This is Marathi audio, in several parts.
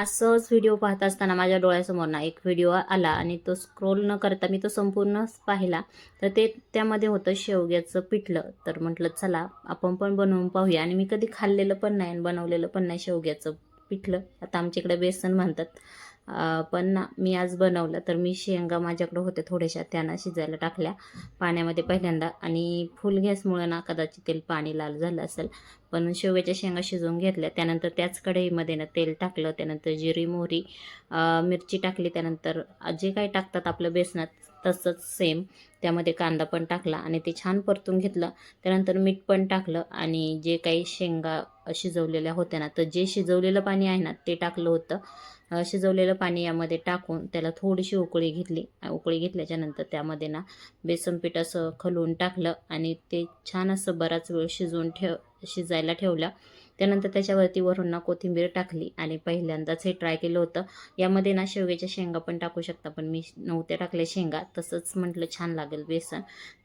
असंच व्हिडिओ पाहत असताना माझ्या डोळ्यासमोर ना एक व्हिडिओ आला आणि तो स्क्रोल न करता मी तो संपूर्णच पाहिला. तर ते त्यामध्ये होतं शेवग्याचं पिठलं. तर म्हटलं चला आपण पण बनवून पाहूया. आणि मी कधी खाल्लेलं पण नाही आणि बनवलेलं पण नाही शेवग्याचं पिठलं. आता आमच्याकडे बेसन म्हणतात. पण ना मी आज बनवलं. तर मी शेंगा माझ्याकडे होते थोड्याशा. त्यांना शिजायला टाकल्या पाण्यामध्ये पहिल्यांदा. आणि फुल गॅसमुळं ना कदाचित तेल पाणी लाल झालं असेल. पण शेवग्याच्या शेंगा शिजवून घेतल्या. त्यानंतर त्याच कढईमध्ये ना तेल टाकलं. त्यानंतर जिरी मोहरी मिरची टाकली. त्यानंतर जे काही टाकतात आपलं बेसनात तसंच सेम त्यामध्ये कांदा पण टाकला आणि ते छान परतून घेतलं. त्यानंतर मीठ पण टाकलं आणि जे काही शेंगा शिजवलेल्या होत्या ना तर जे शिजवलेलं पाणी आहे ना ते टाकलं होतं. शिजवलेलं पाणी यामध्ये टाकून त्याला थोडीशी उकळी घेतली. उकळी घेतल्याच्या नंतर त्यामध्ये ना बेसन पीठ असं खलवून टाकलं आणि ते छान असं बराच वेळ शिजवून ठेव शिजायला ठेवलं. त्यानंतर त्याच्यावरती वरून ना कोथिंबीर टाकली आणि पहिल्यांदाच हे ट्राय केलं होतं. यामध्ये ना शेवग्याच्या शेंगा पण टाकू शकता पण मी नव्हत्या टाकल्या शेंगा. तसंच म्हटलं छान लागेल बेसन.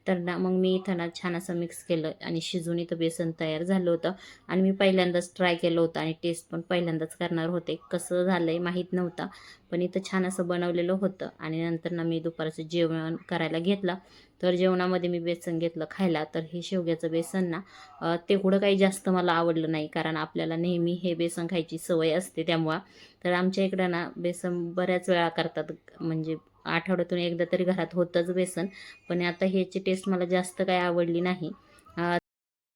तर ना मग मी इथं ना छान असं मिक्स केलं आणि शिजून इथं बेसन तयार झालं होतं. आणि मी पहिल्यांदाच ट्राय केलं होतं आणि टेस्ट पण पहिल्यांदाच करणार होते. कसं झालं आहे माहीत नव्हतं पण इथं छान असं बनवलेलं होतं. आणि नंतर ना मी दुपारचं जेवण करायला घेतलं. तर जेवणामध्ये मी बेसन घेतलं खायला. तर हे शेवग्याचं बेसन ना तेवढं काही जास्त मला आवडलं नाही. कारण कारण आपल्याला नेहमी हे बेसन खायची सवय असते त्यामुळं. तर आमच्या इकडं ना बेसन बऱ्याच वेळा करतात. म्हणजे आठवड्यातून एकदा तरी घरात होतंच बेसन. पण आता ह्याची टेस्ट मला जास्त काही आवडली नाही.